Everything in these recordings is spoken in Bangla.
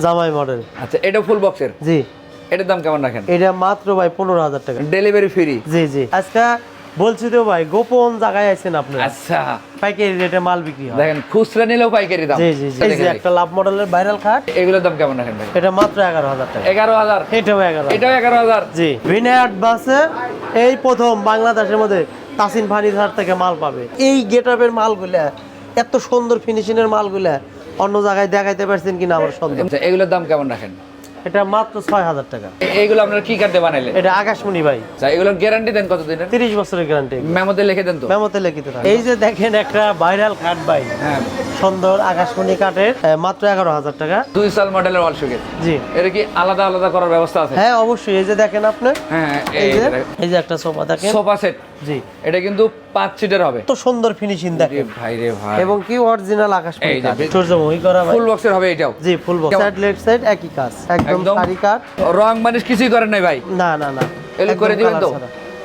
জামাই মডেল। আচ্ছা এটা ফুল বক্সের জি। এটার দাম কেমন রাখেন? এটা মাত্র ভাই পনেরো হাজার টাকা। ডেলিভারি ফ্রি জি জি। আজকে বলছি তো ভাই গোপন জায়গায় আছেন আপনি? আচ্ছা। পাইকারি রেটে মাল বিক্রি হয়। দেখেন খুচরা নিলেও পাইকারি দাম। জি জি জি। এই যে একটা লাভ মডেলের ভাইরাল খাট এগুলোর দাম কেমন রাখেন ভাই? এটা মাত্র এগারো হাজার টাকা। এগারো হাজার? এটাও এগারো এটাও এগারো হাজার? জি। ভিনায়ার্ড বাসে এই প্রথম বাংলাদেশের মধ্যে তাসিন ফার্নিচার থেকে মাল পাবে। এই গেটআপের মালগুলা এত সুন্দর ফিনিশিং এর মালগুলা অন্য জায়গায় দেখাইতে পারছেন কিনা আমার সন্দেহ। আচ্ছা, এগুলোর দাম কেমন রাখেন? এটা মাত্র ছয় হাজার টাকা। এইগুলো আপনারা কি কাটতে বানাইলেন? এটা আকাশমণি ভাই। আচ্ছা এগুলোর গ্যারান্টি দেন কত দিনের তিরিশ বছরের গ্যারান্টি মেমোতে লিখে দেন তো। মেমোতে লিখিত থাকে এই যে দেখেন একটা ভাইরাল খাট ভাই। হ্যাঁ। সুন্দর আকাশমণি কাঠের মাত্র এগারো হাজার টাকা। দুই সাল মডেলের ওয়াল শোকেস জি। এটা কি আলাদা আলাদা করার ব্যবস্থা আছে? হ্যাঁ অবশ্যই। এই যে দেখেন আপনি। হ্যাঁ এই এই যে এই যে একটা সোফা দেখেন। সোফা সেট জি। এটা কিন্তু পাঁচ সিটের হবে। তো সুন্দর ফিনিশিং দেখেন। ভাই রে ভাই। এবং কি অরিজিনাল আকাশ সূর্যমুখী করা ফুল বক্সের হবে এটাও। জি full box? Side left side একই কাজ। একদম? সারি কাট রং মানুষ কিছুই করেন নাই ভাই। না না না। এগুলো করে দিবেন তো?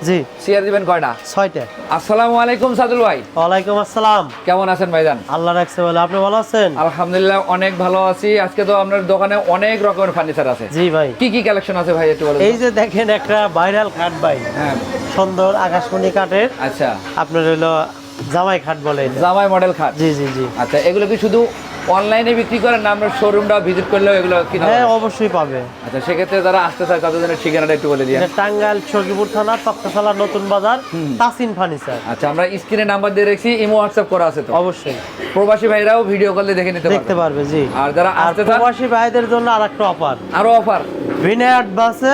জি। শেয়ার দিবেন কয়টা? ছয়টা। আসসালামু আলাইকুম সাদুল ভাই। ওয়ালাইকুম আসসালাম। কেমন আছেন ভাইজান? আল্লাহ রাখছে বলে আপনি ভালো আছেন? আলহামদুলিল্লাহ অনেক ভালো আছি। আজকে তো আপনার দোকানে অনেক রকমের ফার্নিচার আছে। জি ভাই। কি কি কালেকশন আছে ভাই একটু বলেন এই যে দেখেন একটা ভাইরাল খাট ভাই। হ্যাঁ। সুন্দর আকাশমণি কাঠের। আচ্ছা। আপনার হলো জামাই খাট বলে জামাই মডেল খাট। জি জি জি। আচ্ছা এগুলো কি শুধু অনলাইনে বিক্রি করেন না আপনার শোরুমটা ভিজিট করলেও এগুলো কিনা হ্যাঁ অবশ্যই পাবে। আচ্ছা সেক্ষেত্রে যারা আসতে চায় তাদের জন্য ঠিকানাটা একটু বলে এটা টাঙ্গাইল সরকিপুর থানা তক্তাশালা নতুন বাজার তাসিন ফার্নিচার। আচ্ছা আমরা স্ক্রিনে নাম্বার দিয়ে রেখেছি ইমো হোয়াটসঅ্যাপ করা আছে তো? অবশ্যই। প্রবাসী ভাইরাও ভিডিও কলে দেখে নিতে দেখতে পারবে জি। আর যারা আসতে চান প্রবাসী ভাইদের জন্য আরেকটা অফার আরও অফার ভিনায়ার্ড বাসে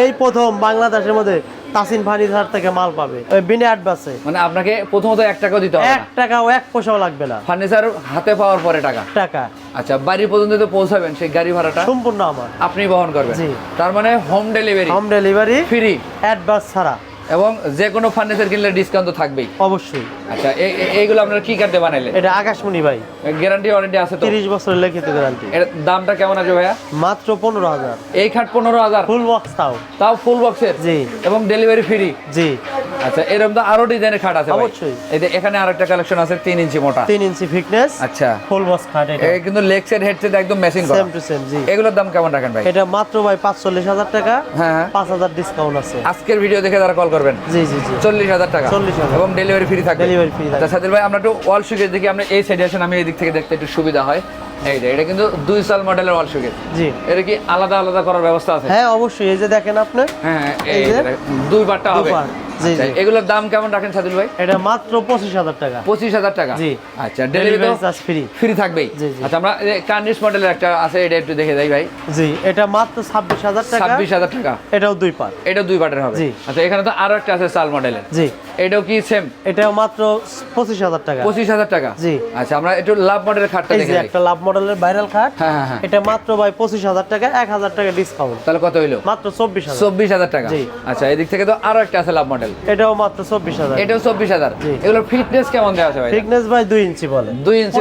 এই প্রথম বাংলাদেশের মধ্যে তাসিন ফার্নিচার থেকে মাল পাবে। ওই ভিনায়ার্ড বাসে মানে আপনাকে প্রথমত এক টাকাও দিতে হবে এক টাকাও এক পয়সাও লাগবে না। ফার্নিচার হাতে পাওয়ার পরে টাকা? টাকা। আচ্ছা বাড়ি পর্যন্ত তো পৌঁছাবেন সেই গাড়ি ভাড়াটা? সম্পূর্ণ আমার। আপনি বহন করবেন। জি। তার মানে home delivery home delivery free advance ছাড়া। এবং যে কোনো ফার্নিচার কিনলে ডিসকাউন্ট তো থাকবেই। অবশ্যই। আচ্ছা এই- এই- এইগুলো আপনার কি বানাইলেন? এটা আকাশমণি ভাই। গ্যারান্টি ওয়ারেন্টি আছে তো? তিরিশ বছরের লিখিত গ্যারান্টি। এর দামটা কেমন আছে ভাইয়া? মাত্র পনেরো হাজার। এই খাট পনেরো হাজার? ফুল বক্স তাও। তাও ফুল বক্সের জি। এবং ডেলিভারি ফ্রি জি। আচ্ছা এরকম তো আরও ডিজাইনের খাট আছে ভাই। অবশ্যই। এই যে এখানে আরেকটা কালেকশন আছে তিন ইঞ্চি মোটা। তিন ইঞ্চি ফিটনেস আচ্ছা। ফুল বক্স খাট এটা। এই কিন্তু লেগ সেট হেডসেট একদম ম্যাচিং করা। সেম টু সেম জি। এগুলোর দাম কেমন রাখেন ভাই? এটা মাত্র ভাই পাঁচচল্লিশ হাজার টাকা। হ্যাঁ হ্যাঁ। পাঁচ হাজার ডিসকাউন্ট আছে। আজকের ভিডিও দেখে তারা কল করবেন। জি জি জি। চল্লিশ হাজার টাকা। 40,000 এবং ডেলিভারি ফ্রি থাকবে। Delivery free. আচ্ছা সাদিল ভাই আমরা একটু ওয়াল সুকেজ দেখি আমরা এই সাইডে আসেন আমি এই দিক থেকে দেখতে একটু সুবিধা হয়। এই যে এটা কিন্তু দুই সাল মডেলের ওয়াল সুকেজ জি। এটা কি আলাদা আলাদা করার ব্যবস্থা আছে? হ্যাঁ অবশ্যই এই যে দেখেন আপনি। হ্যাঁ হ্যাঁ, এই দুই বারটা হবে। এগুলোর দাম কেমন রাখেন সাদিল ভাই? এটা মাত্র পঁচিশ হাজার টাকা। পঁচিশ হাজার টাকা? জি। আচ্ছা ডেলিভারি চার্জ ফ্রি ফ্রি থাকবেই। আচ্ছা আমরা কার্নিশ মডেলের একটা আছে এটা একটু দেখে যাই ভাই। জি এটা মাত্র ছাব্বিশ হাজার টাকা। ছাব্বিশ হাজার টাকা। এটাও দুই পার এটা দুই পার্টের হবে। জি। আচ্ছা এখানে তো আরও একটা আছে সাল মডেলের জি। এটাও কি সেম এটাও মাত্র পঁচিশ হাজার টাকা। পঁচিশ হাজার টাকা? জি। আচ্ছা আমরা একটু লাভ মডেলের খাটটা দেখে একটা লাভ মডেলের ভাইরাল খাট হ্যাঁ হ্যাঁ হ্যাঁ। এটা মাত্র ভাই পঁচিশ হাজার টাকা এক হাজার টাকা ডিসকাউন্ট তাহলে কত হইল? মাত্র চব্বিশ চব্বিশ হাজার টাকা। আচ্ছা এদিক থেকে তো আরও একটা আছে লাভ মডেল এটাও মাত্র চব্বিশ হাজার। এটাও চব্বিশ হাজার। এগুলোর ফিটনেস কেমন দেওয়া আছে ভাই? ফিটনেস ভাই দুই ইঞ্চি বলে। দুই ইঞ্চি।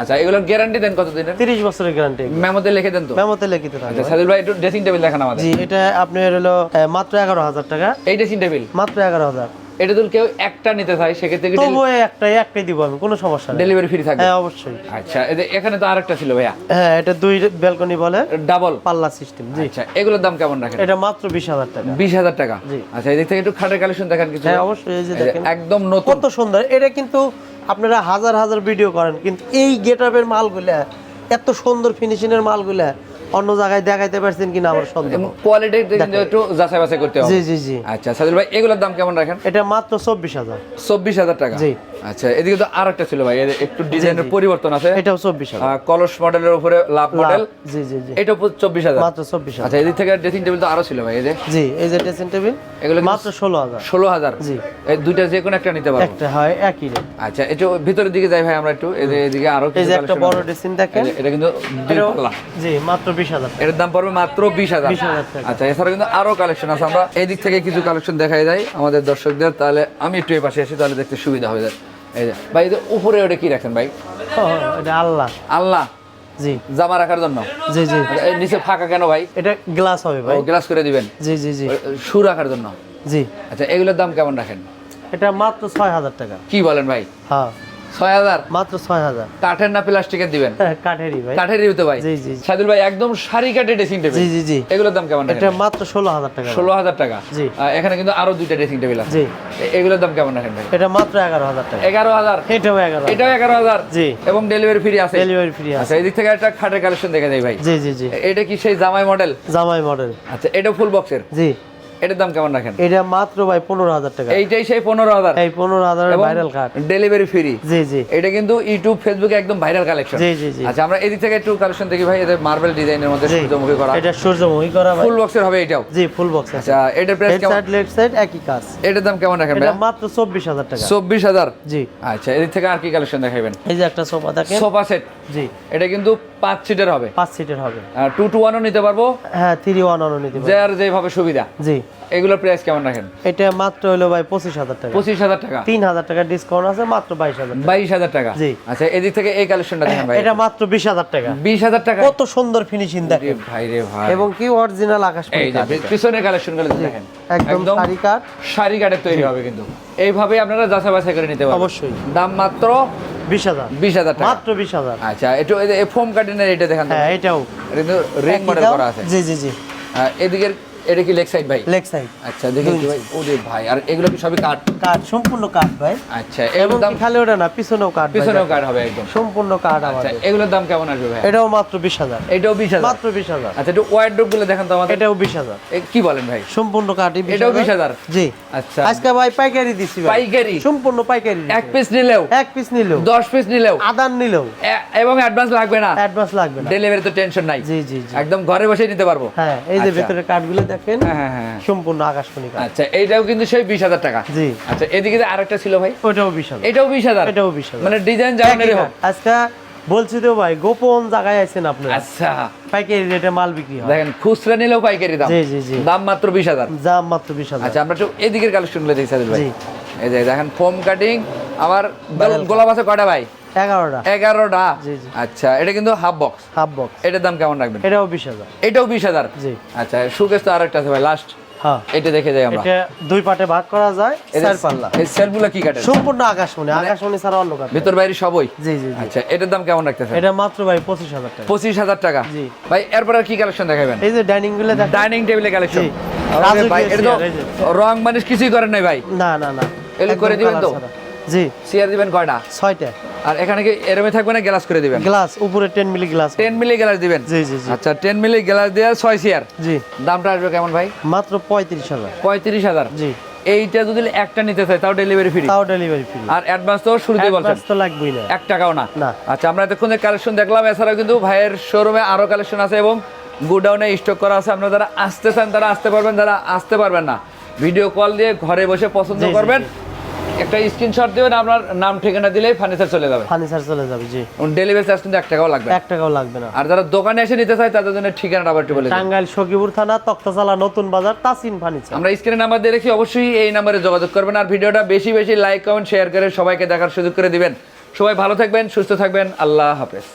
আচ্ছা এগুলোর গ্যারান্টি দেন কত দিনের তিরিশ বছরের গ্যারান্টি মেমোতে লিখে দেন তো। মেমোতে লিখে দেন আচ্ছা সাদিল ভাই একটু ড্রেসিং টেবিল দেখান আমাদের। জি এটা আপনার হলো মাত্র এগারো হাজার টাকা। এই ড্রেসিং টেবিল মাত্র এগারো হাজার। এটা যদি কেউ একটা নিতে চায় সেক্ষেত্রে কি তবুও একটাই একটাই দিব আমি কোনো সমস্যা নেই। ডেলিভারি ফ্রি থাকবে? হ্যাঁ অবশ্যই। আচ্ছা এই এখানে তো আরেকটা ছিল ভাইয়া। হ্যাঁ এটা দুই ব্যালকনি বলে। ডাবল পাল্লা সিস্টেম জি। আচ্ছা এগুলোর দাম কেমন রাখেন? এটা মাত্র বিশ হাজার টাকা। বিশ হাজার টাকা? জি। আচ্ছা এদিক থেকে একটু খাটের কালেকশন দেখান কিছু। হ্যাঁ অবশ্যই এই যে দেখেন। একদম নতুন। কত সুন্দর। এটা কিন্তু আপনারা হাজার হাজার ভিডিও করেন কিন্তু এই গেটআপের মালগুলা এত সুন্দর ফিনিশিং এর মালগুলা অন্য জায়গায় দেখাইতে পারছেন কিনা আমার সন্দেহ। কোয়ালিটি কিন্তু একটু যাচাই বাছাই করতে হবে। জি জি জি। আচ্ছা সাদিল ভাই এগুলোর দাম কেমন রাখেন? এটা মাত্র চব্বিশ হাজার। চব্বিশ হাজার টাকা। জি। আচ্ছা এদিকে তো আর একটা ছিল ভাই এর একটু ডিজাইনের পরিবর্তন আছে। এটাও চব্বিশ কলস মডেলের উপরে লাভ মডেল জি জি জি। এটা চব্বিশ হাজার। মাত্র চব্বিশ আচ্ছা এদিক থেকে ড্রেসিং টেবিল তো আরও ছিল ভাই এই যে। জি এই যে ড্রেসিং টেবিল এগুলো মাত্র ষোলো হাজার। ষোলো হাজার। জি। এই দুইটা যে কোনো একটা নিতে পারব। একটা হয় একই রেট আচ্ছা একটু ভিতরের দিকে যাই ভাই আমরা একটু এই যে এদিকে আরও এই যে একটা বড় ড্রেসিং দেখেন। এটা কিন্তু দুই পাল্লা জি মাত্র বিশ হাজার এটার দাম পড়বে মাত্র বিশ হাজার। 20,000 টাকা। আচ্ছা এছাড়া কিন্তু আরও কালেকশন আছে। আমরা এই দিক থেকে কিছু কালেকশন দেখাই যায় আমাদের দর্শকদের। তাহলে আমি একটু এই পাশে আসি তাহলে দেখতে সুবিধা হয়ে যায় এই ভাই উপরে ওটা কি রাখেন ভাই? এটা আল্লাহ। আল্লাহ? জি। জামা রাখার জন্য? জি জি। আচ্ছা, নিচে ফাঁকা কেন ভাই? এটা গ্লাস হবে ভাই। গ্লাস করে দিবেন? জি জি জি। শু রাখার জন্য? জি। আচ্ছা এগুলোর দাম কেমন রাখেন? এটা মাত্র ছয় হাজার টাকা। কি বলেন ভাই? হ্যাঁ। ছয় হাজার। মাত্র ছয় হাজার। কাঠের না প্লাস্টিকের দিবেন? কাঠেরই ভাই। কাঠের রিভিউতে ভাই। জি, জি, জি। সাইদুল ভাই একদম সারি কাঠে ড্রেসিং টেবিল জি জি জি। এগুলোর দাম কেমন এটা মাত্র ষোলো হাজার টাকা। ষোলো হাজার টাকা। জি। এখানে কিন্তু আরও দুইটা ড্রেসিং টেবিল আছে। জি। এগুলোর দাম কেমন রাখেন ভাই? এটা মাত্র এগারো হাজার টাকা। এগারো হাজার? এটাও এগারো এটাও এগারো হাজার? জি। এবং ডেলিভারি ফ্রি আছে? ডেলিভারি ফ্রি আছে। আচ্ছা এই দিক থেকে একটা খাটের কালেকশন দেখে দেয় ভাই। জি জি জি। এটা কি সেই জামাই মডেল জামাই মডেল আচ্ছা এটা ফুল বক্সের জি। এটার দাম কেমন রাখেন? এটা মাত্র ভাই পনেরো হাজার টাকা। এইটাই সেই পনেরো হাজার। এই পনেরো হাজারের ভাইরাল কাঠ ডেলিভারি ফ্রি জি জি। এটা কিন্তু ইউটিউব ফেসবুকে একদম ভাইরাল কালেকশন জি, জি, জি। আচ্ছা আমরা এদিক থেকে একটু কালেকশন দেখি ভাই এদের মার্বেল ডিজাইনের মধ্যে সূর্যমুখী করা। এটা সূর্যমুখী করা ফুল বক্সের হবে এটাও। জি ফুল বক্স আচ্ছা এটার প্রাইস কেমন? সাইড লেফট সাইড একই কাজ। এটার দাম কেমন রাখেন এটা মাত্র চব্বিশ হাজার টাকা। চব্বিশ হাজার? জি। আচ্ছা এদিক থেকে আর কি কালেকশন দেখাবেন এই যে একটা সোফা দেখেন। সোফা সেট জি। এটা কিন্তু পাঁচ সিটের হবে। পাঁচ সিটের হবে। টু টু ওয়ানও নিতে পারব? হ্যাঁ থ্রি ওয়ান অন নিতে পারবেন। যার যেভাবে সুবিধা। জি। এগুলোর প্রাইস কেমন রাখেন? এটা মাত্র হলো ভাই পঁচিশ হাজার টাকা। পঁচিশ হাজার টাকা। তিন হাজার টাকা ডিসকাউন্ট আছে মাত্র বাইশ হাজার বাইশ হাজার টাকা। জি। আচ্ছা এদিক থেকে এই কালেকশনটা দেখেন ভাই। এটা মাত্র বিশ হাজার টাকা। বিশ হাজার টাকা। কত সুন্দর ফিনিশিং দেখেন। ভাই রে ভাই। এবং কি অরিজিনাল আকাশ পিছনের দেখেন। একদম শাড়ি শাড়ি কাঠের তৈরি হবে কিন্তু। এইভাবে আপনারা যাচাই বাছাই করে নিতে পারবেন। অবশ্যই। দাম মাত্র বিশ হাজার। বিশ হাজার মাত্র বিশ হাজার। আচ্ছা একটু ফোম কাটিনের এটা দেখান হ্যাঁ এটাও। কিন্তু রিং মডেল করা আছে। জি জি জি। হ্যাঁ, এদিকের এটা কি লেগ সাইড ভাই? লেগ সাইড আচ্ছা দেখি ভাই। ওরে ভাই আর এগুলো কি সবই কাঠ? কাঠ সম্পূর্ণ কাঠ ভাই। আচ্ছা এবং দাম খালি ওটা না পিছনেও ভাই পিছনেও। কাঠ হবে একদম। সম্পূর্ণ কাঠ আচ্ছা এগুলোর দাম কেমন আসবে ভাই? এটাও মাত্র বিশ হাজার। এটাও বিশ হাজার? মাত্র বিশ হাজার। আচ্ছা একটু ওয়াইড ড্রপগুলো দেখান তো আমাদের। এটাও বিশ হাজার। এ, কি বলেন ভাই? সম্পূর্ণ কাঠই এটাও 20,000? জি। আচ্ছা। আজকে ভাই পাইকারি দিছি ভাই। পাইকারি? সম্পূর্ণ পাইকারি এক পিস নিলেও? এক পিস নিলেও। দশ পিস নিলেও? আদান নিলেও। এবং অ্যাডভান্স লাগবে না? অ্যাডভান্স লাগবে না। ডেলিভারি তো টেনশন নাই। জি জি জি। একদম ঘরে বসে নিতে পারব। হ্যাঁ এই যে আচ্ছা। ভেতরে কাঠগুলো দেখেন হ্যাঁ হ্যাঁ হ্যাঁ। সম্পূর্ণ আকাশমণি আচ্ছা এইটাও কিন্তু সেই বিশ হাজার টাকা। জি। আচ্ছা এদিকে আরেকটা ছিল ভাই? ওটাও বিশ হাজার। এটাও বিশ হাজার? এটাও বিশ হাজার। মানে ডিজাইন যেমন হোক আজকে বলছি তো ভাই গোপন জায়গায় আছেন আপনারা। আচ্ছা। পাইকারি রেটে মাল বিক্রি হয়। দেখেন খুচরা নিলেও পাইকারি দাম। জি জি জি। দাম মাত্র বিশ হাজার। দাম মাত্র বিশ হাজার। আচ্ছা আমরা একটু এদিকের কালেকশনগুলো দেখি সাদিল ভাই। জি। এই যে দেখেন ফোম কাটিং আবার Barrel গোলাপ আছে কয়টা ভাই? এগারোটা। আচ্ছা এটা কিন্তু হাফ বক্স হাফ বক্স এটার দাম কেমন রাখবেন? এটাও বিশ হাজার। এটাও বিশ হাজার? জি। আচ্ছা সুকেশ তো আরেকটা আছে ভাই লাস্ট হ্যাঁ। এটা দেখে যাই আমরা। দুই পার্টে ভাগ করা যায় চার পাল্লা। এই সেলগুলো কি কাটে সম্পূর্ণ আকাশমণি আকাশমণি ছাড়া অন্য কাঠ ভিতর বাইরে সবই? জি জি জি। আচ্ছা এটার দাম কেমন রাখতেছে এটা মাত্র ভাই পঁচিশ হাজার টাকা। পঁচিশ হাজার টাকা? জি। ভাই এরপর আর কি কালেকশন দেখাবেন? এই যে ডাইনিংগুলো ডাইনিং টেবিলের কালেকশন ভাই এটা তো চেয়ার, এই যে। রং মানুষ কিছুই করেন নাই ভাই। না না করে দিবেন তো? জি। চেয়ার দিবেন কয়টা? ছয়টা। আর এখানে কি এরমে থাকবে না গ্লাস করে দিবেন? গ্লাস উপরে ten milli glass ten milli glass দিবেন? জি জি জি। আচ্ছা টেন মিলি গ্লাস দিয়ে ছয় চেয়ার জি। দামটা আসবে কেমন ভাই? মাত্র পঁয়ত্রিশ হাজার। পঁয়ত্রিশ হাজার। জি। এইটা যদি একটা নিতে চাই তাও ডেলিভারি ফ্রি তাও ডেলিভারি ফ্রি আর অ্যাডভান্স তো শুরুতেই বলছেন। অ্যাডভান্স তো লাগবেই না। এক টাকাও না। না। আচ্ছা আমরা এতক্ষণ যে কালেকশন দেখলাম এছাড়াও কিন্তু ভাইয়ের শোরুমে আরও কালেকশন আছে এবং গোডাউনে স্টক করা আছে। আপনারা যারা আসতে চান তারা আসতে পারবেন যারা আসতে পারবেন না। ভিডিও কল দিয়ে ঘরে বসে পছন্দ করবেন। একটা স্ক্রিনশট দিবেন আপনার নাম ঠিকানা দিলেই ফার্নিচার চলে যাবে। ফার্নিচার চলে যাবে জি। ডেলিভারি চার্জ কিন্তু এক টাকাও লাগবে। এক টাকাও লাগবে না। আর যারা দোকানে এসে নিতে চায় তাদের জন্য ঠিকানাটা আবার একটু বলে। টাঙ্গাইল সখীপুর থানা তক্তাচালা নতুন বাজার তাসিন ফার্নিচার আমরা স্ক্রিনে নাম্বার দিয়ে রেখি অবশ্যই এই নাম্বারে যোগাযোগ করবেন। আর ভিডিওটা বেশি বেশি লাইক কমেন্ট শেয়ার করে সবাইকে দেখার সুযোগ করে দিবেন। সবাই ভালো থাকবেন সুস্থ থাকবেন। আল্লাহ হাফেজ।